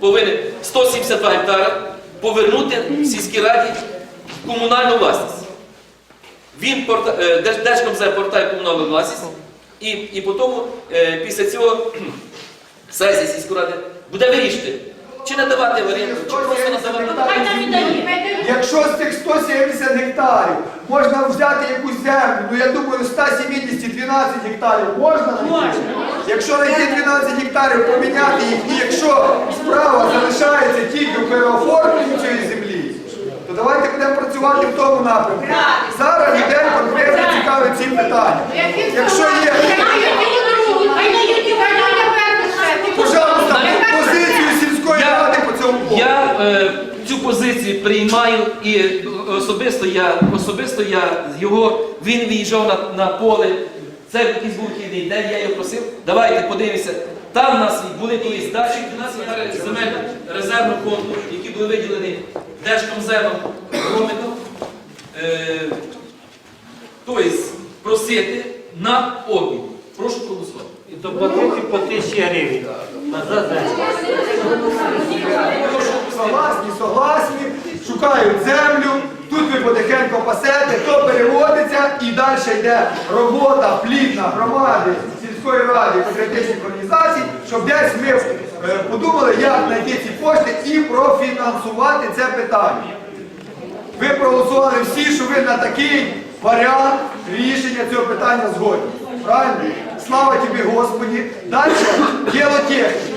повинен 172 гектара повернути сільській раді комунальну власність. Він е, Держкомзем повертає комунальну власність, і, і потім е, після цього сесія сільської ради буде вирішити, чи надавати в оренду, чи просто надавати. Хай там і дає. Цих 170 гектарів можна взяти якусь землю, ну я думаю, 170 12 гектарів можна знайти? Якщо знайти 12 гектарів, поміняти їх, і якщо справа залишається тільки в переоформленні цієї землі, то давайте будемо працювати в тому напрямку. Зараз людей конкретно цікавить ці питання. Якщо є, пожалуйста, позицію сільської Я- ради по цьому поводу. Позицію приймаю і особисто я особисто я його він виїжджав на, на поле. Це якийсь був вихідний день, я його просив. Давайте подивимося. Там у нас були колись дачі, у нас є земель резервного фонду, які були виділені Держкомземом Громиком. Е, тобто просити на обмін. Прошу проголосувати. І доплатити по тисячі гривень. Назад. Согласні, согласні, шукають землю, тут ви потихеньку пасете, то переводиться і далі йде робота плідна громади сільської ради патріотичних організацій, щоб десь ми е, подумали, як знайти ці кошти і профінансувати це питання. Ви проголосували всі, що ви на такий варіант рішення цього питання згодні. Правильно? Слава тобі, Господі. Далі діло техніки.